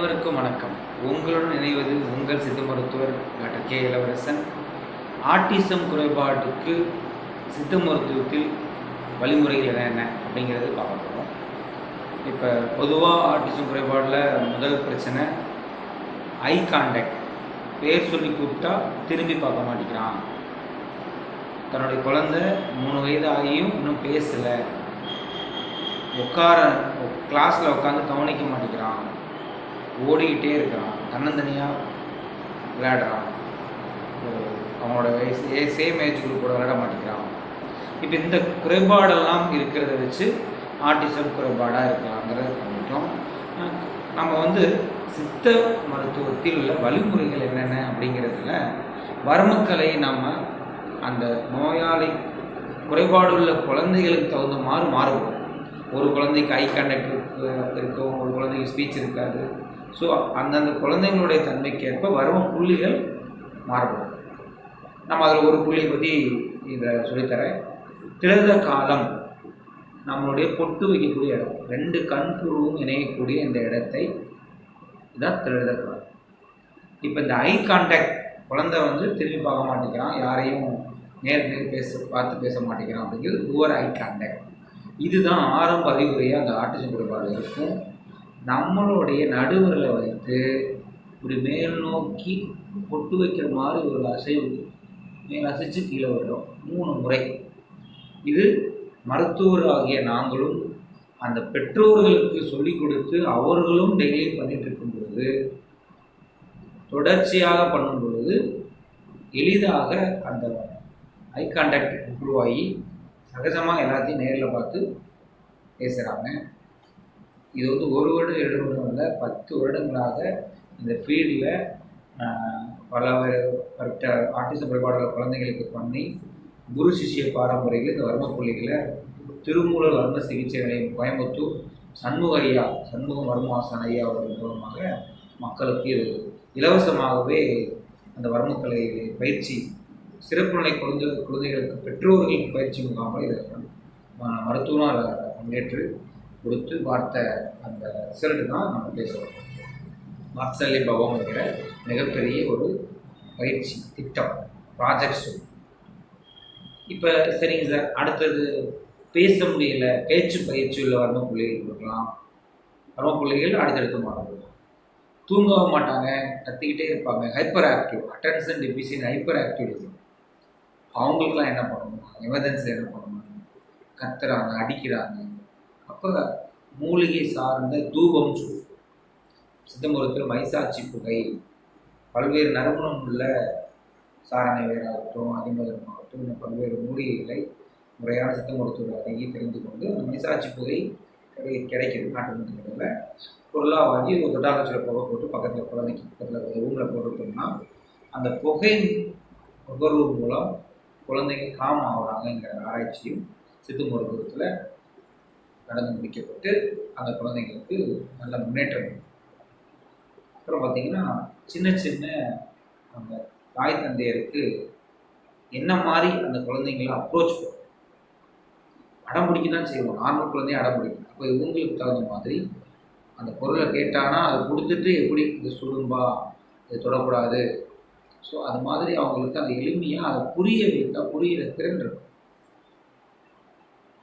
அனைவருக்கும் வணக்கம். உங்களுடன் இணைவது உங்கள் சித்த மருத்துவர் டாக்டர் கே. இளவரசன். ஆட்டிசம் குறைபாட்டுக்கு சித்த மருத்துவத்தில் வழிமுறைகள் என்னென்ன அப்படிங்கிறது பார்க்க போகிறோம் இப்போ பொதுவாக ஆட்டிசம் குறைபாடில் முதல் பிரச்சனை ஐ கான்டாக்ட் பேர் சொல்லி கூப்பிட்டா திரும்பி பார்க்க மாட்டேங்கிறான். தன்னுடைய குழந்தை மூணு வயது ஆகியும் இன்னும் பேசலை. உட்கார கிளாஸில் உட்காந்து கவனிக்க மாட்டேங்கிறான். ஓடிக்கிட்டே இருக்கிறான் தன்னந்தனியாக விளையாடுறான். அவனோட வயசு ஏ சேம் ஏஜ் குரூப்போட விளையாட மாட்டேங்கிறான். இப்போ இந்த குறைபாடெல்லாம் இருக்கிறத வச்சு ஆர்டிசம் குறைபாடாக இருக்கலாங்கிறத பண்ணிட்டோம். நம்ம வந்து சித்த மருத்துவத்தில் உள்ள வழிமுறைகள் என்னென்ன அப்படிங்கிறதுல வர்மக்கலை நம்ம அந்த நோயாளி குறைபாடுள்ள குழந்தைகளுக்கு தகுந்த மாதிரி மாறுவோம். ஒரு குழந்தைக்கு ஐ கண்டக்ட் இருக்கும் ஒரு குழந்தைக்கு ஸ்பீச் இருக்காது. ஸோ அந்தந்த குழந்தைங்களுடைய தன்மைக்கேற்ப வரும் புள்ளிகள் மாறுபடும். நம்ம அதில் ஒரு புள்ளியை பற்றி இதை சொல்லித்தரேன். திறந்த காலம் நம்மளுடைய பொட்டு வைக்கக்கூடிய இடம். ரெண்டு கண் புருவும் இணையக்கூடிய இந்த இடத்தை தான் திறந்த காலம். இப்போ இந்த ஐ கான்டாக்ட் குழந்தை வந்து திரும்பி பார்க்க மாட்டேங்கிறான். யாரையும் நேர் நேர் பேச பார்த்து பேச மாட்டேங்கிறான் அப்படிங்கிறது ஓவர் ஐ கான்டாக்ட் இதுதான் ஆரம்ப அறிகுறியாக அந்த ஆட்டிசம் குறைபாடு இருக்கும். நம்மளுடைய நடுவரில் வைத்து இப்படி மேல் நோக்கி பொட்டு வைக்கிற மாதிரி ஒரு அசைவு மேல் அசைச்சு கீழே விடுறோம் மூணு முறை. இது மருத்துவர் ஆகிய நாங்களும் அந்த பெற்றோர்களுக்கு சொல்லிக் கொடுத்து அவர்களும் டெய்லி பண்ணிட்டு இருக்கும் பொழுது தொடர்ச்சியாக பண்ணும் பொழுது எளிதாக அந்த ஐ கான்டாக்ட் உருவாகி சகஜமாக எல்லாத்தையும் நேரில் பார்த்து பேசுகிறாங்க இது வந்து ஒரு வருடம் இரண்டு வருடம் இல்லை பத்து வருடங்களாக இந்த ஃபீல்டில் பல பட்ட ஆட்டிசம் குறைபாடுள்ள குழந்தைகளுக்கு பண்ணி குரு சிஷ்ய பாரம்பரியத்தில் இந்த வர்ம புள்ளிகளை திருமூலர் வர்ம சிகிச்சை நிலையம் கோயம்புத்தூர் சண்முக ஐயா சண்முகம் வர்மாசன் ஐயா அவர்கள் மூலமாக மக்களுக்கு இது இலவசமாகவே அந்த வர்மக்கலை பயிற்சி சிறப்பு நிலை குழந்தை குழந்தைகளுக்கு பெற்றோர்களுக்கு பயிற்சி முகாமல் இதை ம- அதில் பங்கேற்று கொடுத்து பார்த்த அந்த ரிசல்ட் தான் நம்ம பேசுகிறோம் வாத்சல்ய பவம் என்கிற மிகப்பெரிய ஒரு பயிற்சி திட்டம் ப்ராஜெக்ட் சொல். இப்போ சரிங்க சார் அடுத்தது பேச முடியல பேச்சு பயிற்சி உள்ள வர்ம கொடுக்கலாம். வர்ம பிள்ளைகள் அடுத்தடுத்து மாறும் தூங்கவும் மாட்டாங்க கத்திக்கிட்டே இருப்பாங்க. Hyper active attention deficient hyper activism அவங்களுக்குலாம் என்ன பண்ணணும்? எமர்ஜென்சி என்ன பண்ணணும்? கத்துறாங்க அடிக்கிறாங்க. அப்போ மூலிகை சார்ந்த தூபம் சொல்லுவோம். சித்த மைசாட்சி புகை பல்வேறு நறுமணம் உள்ள சாரணை வேறாகட்டும் அதிமதுரமாகட்டும் இந்த பல்வேறு மூலிகைகளை முறையான சித்த மருத்துவ அணுகி தெரிந்து கொண்டு அந்த மைசாட்சி புகை கிடை கிடைக்குது நாட்டு மருந்துகளில். பொருளாக வாங்கி ஒரு தொட்டாக்கச்சில் புகை போட்டு பக்கத்தில் குழந்தைக்கு பக்கத்தில் ரூமில் போட்டுட்டோம்னா அந்த புகை நுகர்வு மூலம் குழந்தைங்க காம் ஆகுறாங்கங்கிற ஆராய்ச்சியும் சித்து மருத்துவத்தில் நடந்து முடிக்கப்பட்டு அந்த குழந்தைங்களுக்கு நல்ல முன்னேற்றம் அப்புறம் பார்த்தீங்கன்னா சின்ன சின்ன அந்த தாய் தந்தையருக்கு என்ன மாதிரி அந்த குழந்தைங்களை அப்ரோச் பண்ணும் அடம் பிடிக்க தான் செய்வோம். நார்மல் குழந்தைய அடம் பிடிக்கும் அப்போ இவங்களுக்கு தகுந்த மாதிரி அந்த பொருளை கேட்டானா அதை கொடுத்துட்டு எப்படி இது சுடும்பா இதை தொடக்கூடாது? ஸோ அது மாதிரி அவங்களுக்கு அந்த எளிமையாக அதை புரிய வைத்தா புரியிற திறன் இருக்கும்.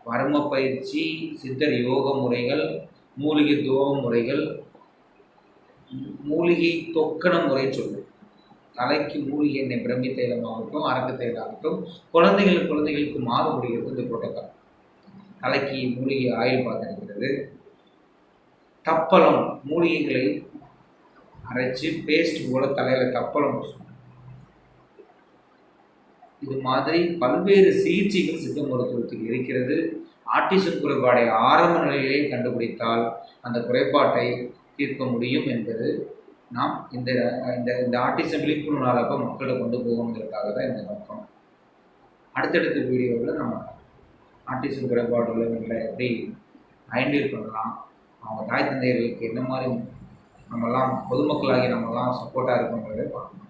வர்ம பயிற்சி சித்தர் யோக முறைகள் மூலிகை துவ முறைகள் மூலிகை தொக்கண முறை சொல்லுவோம். தலைக்கு மூலிகை எண்ணெய் பிரம்மி தைலமாகட்டும் அரக்கு தைலமாகட்டும் குழந்தைகள் குழந்தைகளுக்கு மாறுபடுகிறது இந்த புரோட்டோக்கால் தலைக்கு மூலிகை ஆயில் பார்த்துருக்கிறது. தப்பலம் மூலிகைகளை அரைச்சி பேஸ்ட் போல தலையில் தப்பளம் இது மாதிரி பல்வேறு சிகிச்சைகள் சித்த மருத்துவத்தில் இருக்கிறது. ஆட்டிசம் குறைபாடை ஆரம்ப நிலையிலே கண்டுபிடித்தால் அந்த குறைபாட்டை தீர்க்க முடியும் என்பது நாம் இந்த இந்த இந்த ஆட்டிசம் விழிப்புணர்வு நாளப்போ மக்களை கொண்டு போகணுங்கிறதுக்காக தான் இந்த நோக்கம். அடுத்தடுத்த வீடியோவில் நம்ம ஆட்டிசம் குறைபாடு உள்ளவங்களை எப்படி ஐடென்டிஃபை பண்ணலாம் அவங்க தாய் தந்தையர்களுக்கு என்ன மாதிரி நம்மலாம் பொதுமக்களாகி நம்மலாம் சப்போர்ட்டாக இருக்கோங்கிறத பார்க்கணும்.